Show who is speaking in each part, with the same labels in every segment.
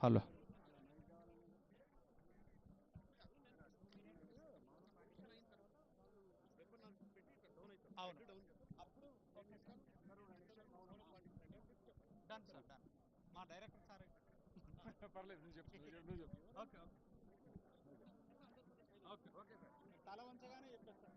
Speaker 1: Hello
Speaker 2: మా director sir
Speaker 1: పర్లేదు నువ్వు చెప్పు నువ్వు చెప్పు,
Speaker 2: ఓకే ఓకే ఓకే సార్ తల వంచగానే చెప్పేస్తాను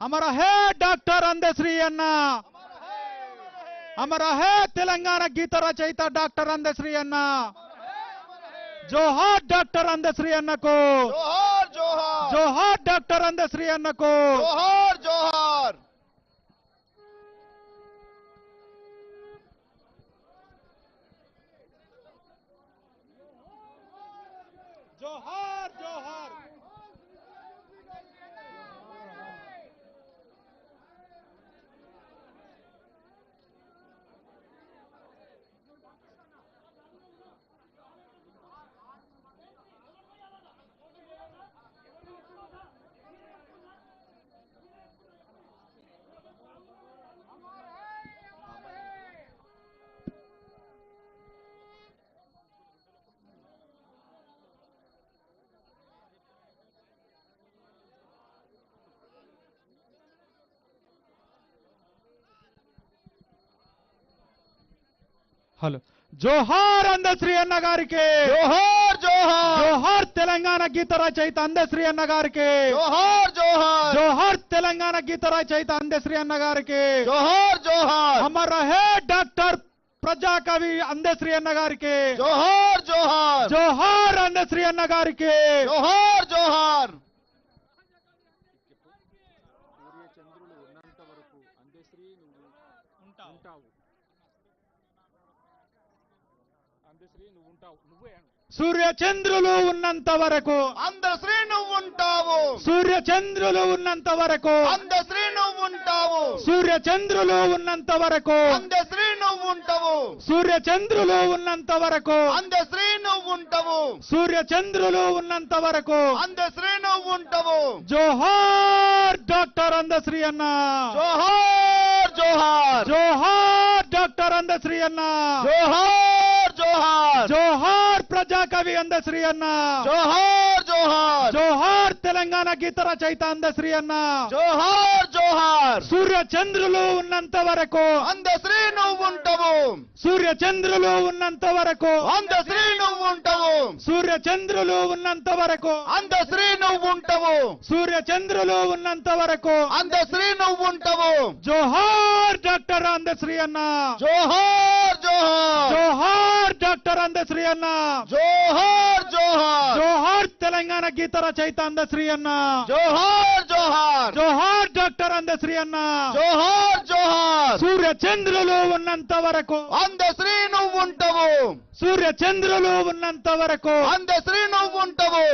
Speaker 1: అమర హే డాక్టర్ అందశ్రీ అన్న. అమర హే తెలంగాణ గీత రచయిత డాక్టర్ అందశ్రీ అన్న జోహార్ డాక్టర్ అందశ్రీ అన్నకు
Speaker 3: జోహార్ జోహార్
Speaker 1: జోహార్ డాక్టర్ అందశ్రీ అన్నకు
Speaker 3: జోహార్ జోహార్
Speaker 1: జోహార్ జోహార్ హలో జోహార్ అందశ్రీ అన్న గారికి.
Speaker 3: జోహార్ జోహార్.
Speaker 1: జోహార్ తెలంగాణ గీత రచయిత అందశ్రీ అన్న గారికి.
Speaker 3: జోహార్ జోహార్.
Speaker 1: జోహార్ తెలంగాణ గీత రచయిత అందశ్రీ అన్న గారికి.
Speaker 3: జోహార్ జోహార్.
Speaker 1: అమర హే డాక్టర్ ప్రజాకవి అందశ్రీ అన్న గారికి.
Speaker 3: జోహార్ జోహార్.
Speaker 1: జోహార్ అందశ్రీ అన్న గారికి.
Speaker 3: జోహార్ జోహార్.
Speaker 4: సూర్యచంద్రులు ఉన్నంత వరకు అందశ్రీ నువ్వు
Speaker 2: ఉంటావు.
Speaker 4: ఉంటావు అందశ్రీ నువ్వు ఉంటావు నువ్వే అను.
Speaker 1: సూర్య చంద్రులు ఉన్నంత వరకు
Speaker 3: అందశ్రీ నువ్వు ఉంటావు
Speaker 1: సూర్య చంద్రులు ఉన్నంత వరకు
Speaker 3: అందశ్రీ నువ్వు ఉంటావు
Speaker 1: సూర్య చంద్రులు ఉన్నంత వరకు
Speaker 3: అందశ్రీ నువ్వు ఉంటావు
Speaker 1: సూర్య చంద్రులు ఉన్నంత వరకు
Speaker 3: అందశ్రీ నువ్వు ఉంటావు
Speaker 1: సూర్య చంద్రులు ఉన్నంత వరకు
Speaker 3: అందశ్రీ నువ్వు ఉంటావు
Speaker 1: జోహార్ డాక్టర్ అందశ్రీ అన్న.
Speaker 3: జోహార్ జోహార్.
Speaker 1: జోహార్ డాక్టర్ అందశ్రీ అన్న.
Speaker 3: జోహార్. జోహార్.
Speaker 1: జోహార్ ప్రజాకవి అందశ్రీ అన్న.
Speaker 3: జోహార్ జోహార్.
Speaker 1: జోహార్ తెలంగాణ గీత రచయిత అందశ్రీ అన్న.
Speaker 3: జోహార్ జోహార్.
Speaker 1: సూర్య చంద్రులు ఉన్నంత వరకు.
Speaker 3: అందశ్రీ నువ్వు ఉంటావు.
Speaker 1: సూర్య చంద్రులు ఉన్నంత వరకు.
Speaker 3: అందశ్రీ నువ్వు ఉంటావు.
Speaker 1: సూర్య చంద్రులు ఉన్నంత వరకు.
Speaker 3: అందశ్రీ నువ్వు ఉంటావు.
Speaker 1: సూర్య చంద్రులు ఉన్నంత వరకు.
Speaker 3: అందశ్రీ నువ్వు ఉంటావు.
Speaker 1: జోహార్ డాక్టర్ అందశ్రీ అన్న.
Speaker 3: జోహార్ జోహార్.
Speaker 1: జోహార్ డాక్టర్ అందశ్రీ అన్న.
Speaker 3: జోహార్ జోహార్.
Speaker 1: జోహార్ తెలంగాణ గీత రచయిత అందశ్రీ అన్న.
Speaker 3: జోహార్ జోహార్.
Speaker 1: జోహార్ డాక్టర్ అందశ్రీ అన్న.
Speaker 3: జోహార్ జోహార్.
Speaker 1: సూర్య చంద్రులు ఉన్నంత వరకు.
Speaker 3: అందశ్రీ నువ్వు ఉంటావు.
Speaker 1: సూర్య చంద్రులు ఉన్నంత వరకు.
Speaker 3: అందశ్రీ నువ్వు ఉంటావు.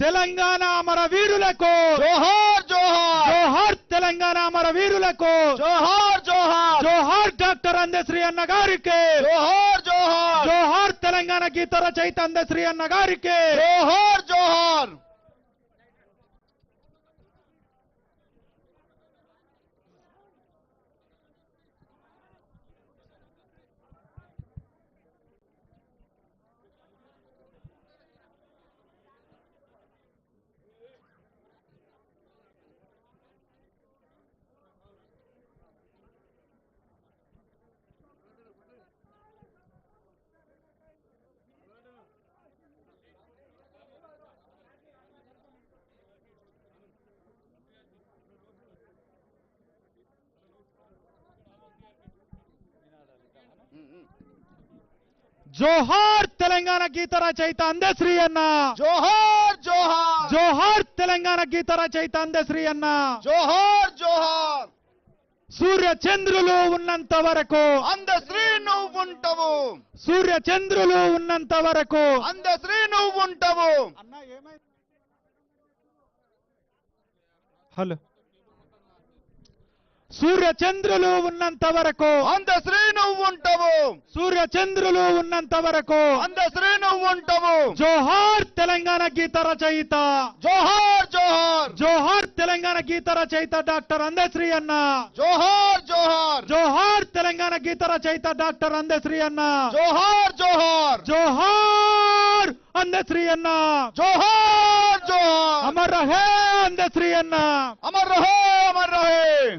Speaker 1: తెలంగాణ అమర వీరులకు
Speaker 3: జోహార్ జోహార్
Speaker 1: జోహార్ తెలంగాణ అమర వీరులకు
Speaker 3: జోహార్ జోహార్
Speaker 1: జోహార్ డాక్టర్ అందశ్రీ అన్న గారికి
Speaker 3: జోహార్ జోహార్
Speaker 1: జోహార్ తెలంగాణ గీత రచయిత అందశ్రీ అన్న గారికి
Speaker 3: జోహార్ జోహార్
Speaker 1: జోహార్ తెలంగాణ గీత రచయిత అందశ్రీ అన్న.
Speaker 3: జోహార్ జోహార్.
Speaker 1: జోహార్ తెలంగాణ గీత రచయిత అందశ్రీ అన్న.
Speaker 3: జోహార్ జోహార్.
Speaker 1: సూర్య చంద్రులు ఉన్నంత వరకు.
Speaker 3: అందశ్రీ నువ్వు ఉంటావు.
Speaker 1: సూర్య చంద్రులు ఉన్నంత వరకు.
Speaker 3: అందశ్రీ నువ్వు ఉంటావు.
Speaker 1: అన్న ఏమైంది? హలో. సూర్య చంద్రులు ఉన్నంత వరకు.
Speaker 3: అందశ్రీ నువ్వు ఉంటావు.
Speaker 1: సూర్య చంద్రులు ఉన్నంత వరకు.
Speaker 3: అందశ్రీ నువ్వు ఉంటావు.
Speaker 1: జోహార్ తెలంగాణ గీత రచయిత
Speaker 3: జోహార్ జోహార్.
Speaker 1: జోహార్ తెలంగాణ గీత రచయిత డాక్టర్ అందశ్రీ అన్న.
Speaker 3: జోహార్ జోహార్.
Speaker 1: జోహార్ తెలంగాణ గీత రచయిత డాక్టర్ అందశ్రీ అన్న.
Speaker 3: జోహార్ జోహార్.
Speaker 1: జోహార్ అందశ్రీ అన్న.
Speaker 3: జోహార్ జోహార్.
Speaker 1: అమర్ రహే అందశ్రీ అన్న.
Speaker 3: అమర్ రహే అమర్ రహే.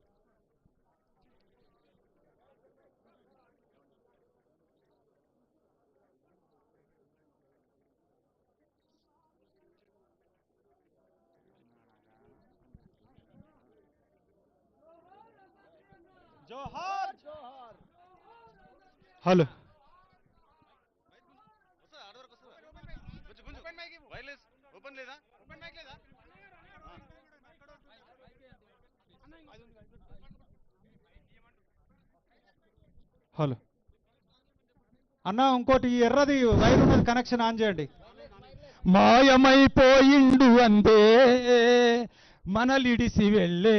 Speaker 1: hello.
Speaker 3: Wireless open లేదా ఓపెన్ మైక్ లేదా
Speaker 1: హలో. అన్న ఇంకోటి ఎర్రది వైర్ ఉన్నది కనెక్షన్ ఆన్ చేయండి.
Speaker 5: మాయమైపోయిండు అందే. మనలిడిసి వెళ్ళే.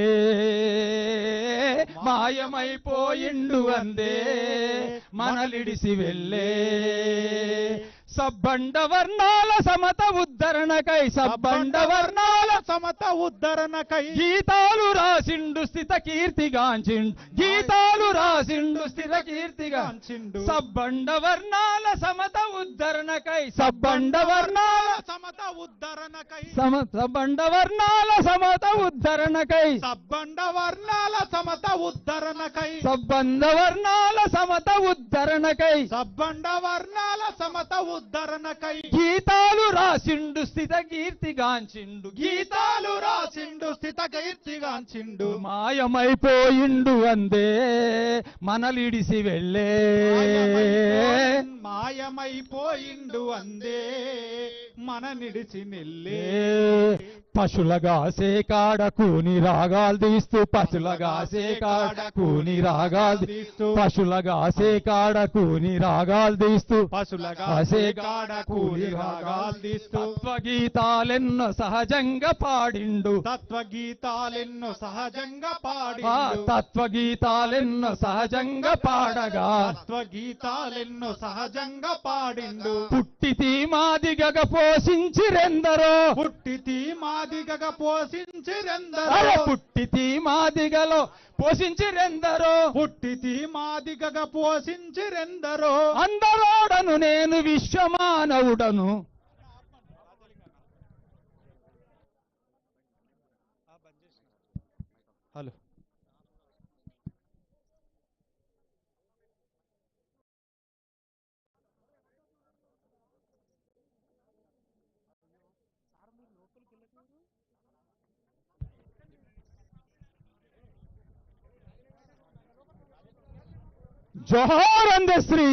Speaker 5: మాయమైపోయిండు అందే. మనలిడిసి వెళ్ళే. సబ్బండ వర్ణాల సమత ఉద్ధరణకై సబ్బండ వర్ణాల
Speaker 1: సమత ఉద్ధరణకై.
Speaker 5: గీతాలు రాసిండు స్థిత కీర్తిగాంచిండు. గీతాలు రాసిండు స్థిత కీర్తిగాంచిండు. సబ్బండ వర్ణాల సమత ఉద్ధరణకై సబ్బండ వర్ణాల
Speaker 1: సమత ఉద్ధరణకై.
Speaker 5: సమ సబ్బండ వర్ణాల సమత ఉద్ధరణకై.
Speaker 1: సబ్బండ వర్ణాల సమత ఉద్ధరణకై.
Speaker 5: సబ్బండ వర్ణాల సమత ఉద్ధరణకై.
Speaker 1: సబ్బండ వర్ణాల సమత ఉద్ధరణకై.
Speaker 5: గీతాలు రాసిండు స్థిత కీర్తిగాంచిండు
Speaker 1: గీతాలు రాసిండు స్థిత కీర్తిగాంచిండు
Speaker 5: మాయమైపోయిండు అందే మనలిడిసి వెళ్ళే.
Speaker 1: మాయమైపోయిండు అందే. మన నిడిచి నిల్లే.
Speaker 5: పశులగాసే కాడ కూని రాగాలు తీస్తూ పశులగాసే కాడ కూని రాగాలు తీస్తూ. పశులగాసే కాడ కూని రాగాలు తీస్తూ
Speaker 1: పశులగా
Speaker 5: ఆసే
Speaker 1: కాడ కూలి రాగాలు తీస్తూ.
Speaker 5: తత్వగీతాలెన్నో సహజంగా పాడిండు.
Speaker 1: తత్వగీతాలెన్నో సహజంగా
Speaker 5: ఆ
Speaker 1: పాడిండు.
Speaker 5: తత్వగీతాలెన్నో సహజంగా పాడగా.
Speaker 1: తత్వగీతాలెన్నో సహజంగా పాడిండు.
Speaker 5: పుట్టితి మాదిగగ పోషించిరెందరో
Speaker 1: పుట్టితి మాదిగగ పోషించిరెందరో
Speaker 5: పుట్టితి మాదిగలో పోషించిరెందరో
Speaker 1: పుట్టితి మాదిగగ పోషించిరెందరో
Speaker 5: అందరోడను నేను విశ్వమానవుడను.
Speaker 1: ஜோஹர்
Speaker 5: அந்த ஸ்ரீ